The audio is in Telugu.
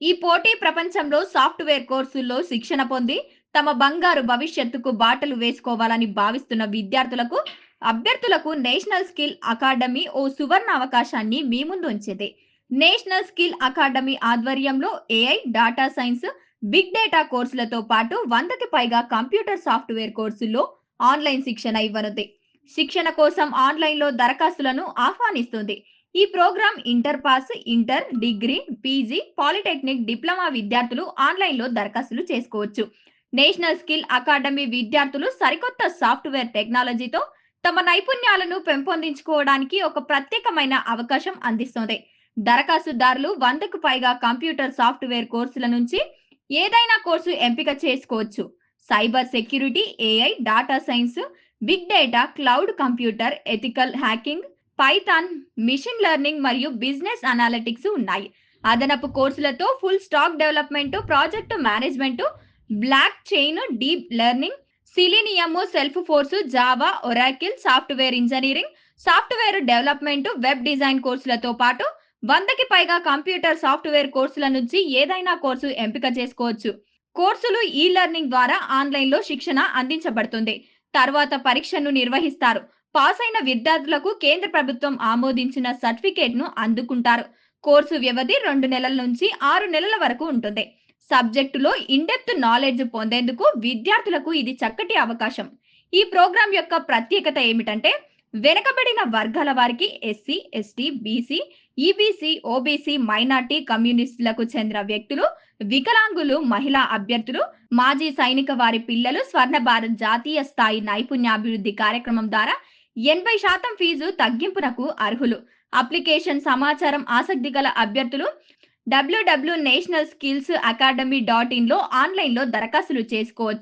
ఈ పోటీ ప్రపంచంలో సాఫ్ట్వేర్ కోర్సుల్లో శిక్షణ పొంది తమ బంగారు భవిష్యత్తుకు బాటలు వేసుకోవాలని భావిస్తున్న విద్యార్థులకు అభ్యర్థులకు నేషనల్ స్కిల్ అకాడమీ ఓ సువర్ణ అవకాశాన్ని మీ ముందు ఉంచేది. నేషనల్ స్కిల్ అకాడమీ ఆధ్వర్యంలో AI data science big data కోర్సులతో పాటు వందకి పైగా కంప్యూటర్ సాఫ్ట్వేర్ కోర్సుల్లో ఆన్లైన్ శిక్షణ ఇవ్వనుంది. శిక్షణ కోసం ఆన్లైన్లో దరఖాస్తులను ఆహ్వానిస్తుంది. ఈ programme inter pass inter degree PG polytechnic diploma విద్యార్థులు ఆన్లైన్లో దరఖాస్తులు చేసుకోవచ్చు. నేషనల్ స్కిల్ అకాడమీ విద్యార్థులు సరికొత్త సాఫ్ట్వేర్ టెక్నాలజీతో తమ నైపుణ్యాలను పెంపొందించుకోవడానికి ఒక ప్రత్యేకమైన అవకాశం అందిస్తుంది. దరఖాస్తుదారులు వందకు పైగా కంప్యూటర్ సాఫ్ట్వేర్ కోర్సుల నుంచి ఏదైనా కోర్సు ఎంపిక చేసుకోవచ్చు. Cyber security AI data science big data cloud computer ethical hacking Python machine learning మరియు బిజినెస్ అనాలిటిక్స్ ఉన్నాయి. అదనపు కోర్సులతో full stack development project management blockchain deep learning Selenium Salesforce Java Oracle software engineering software development web design కోర్సులతో పాటు వందకి పైగా కంప్యూటర్ సాఫ్ట్వేర్ కోర్సుల నుంచి ఏదైనా కోర్సు ఎంపిక చేసుకోవచ్చు. కోర్సులు ఈ లెర్నింగ్ ద్వారా ఆన్లైన్లో శిక్షణ అందించబడుతుంది. తర్వాత పరీక్షను నిర్వహిస్తారు. పాస్ అయిన విద్యార్థులకు కేంద్ర ప్రభుత్వం ఆమోదించిన సర్టిఫికేట్ను అందుకుంటారు. కోర్సు వ్యవధి రెండు నెలల నుంచి ఆరు నెలల వరకు ఉంటుంది. సబ్జెక్టులో ఇన్డెప్త్ నాలెడ్జ్ పొందేందుకు విద్యార్థులకు ఇది చక్కటి అవకాశం. ఈ ప్రోగ్రాం యొక్క ప్రత్యేకత ఏమిటంటే వెనుకబడిన వర్గాల వారికి SC ST BC EBC OBC minority కమ్యూనిస్టులకు చెందిన వ్యక్తులు వికలాంగులు మహిళా అభ్యర్థులు మాజీ సైనిక వారి పిల్లలు స్వర్ణ భారత్ జాతీయ స్థాయి నైపుణ్యాభివృద్ధి కార్యక్రమం ద్వారా ఎనభై శాతం ఫీజు తగ్గింపునకు అర్హులు. అప్లికేషన్ సమాచారం ఆసక్తి గల అభ్యర్థులు W W national skills academy dot ఇన్లో ఆన్లైన్లో దరఖాస్తులు చేసుకోవచ్చు.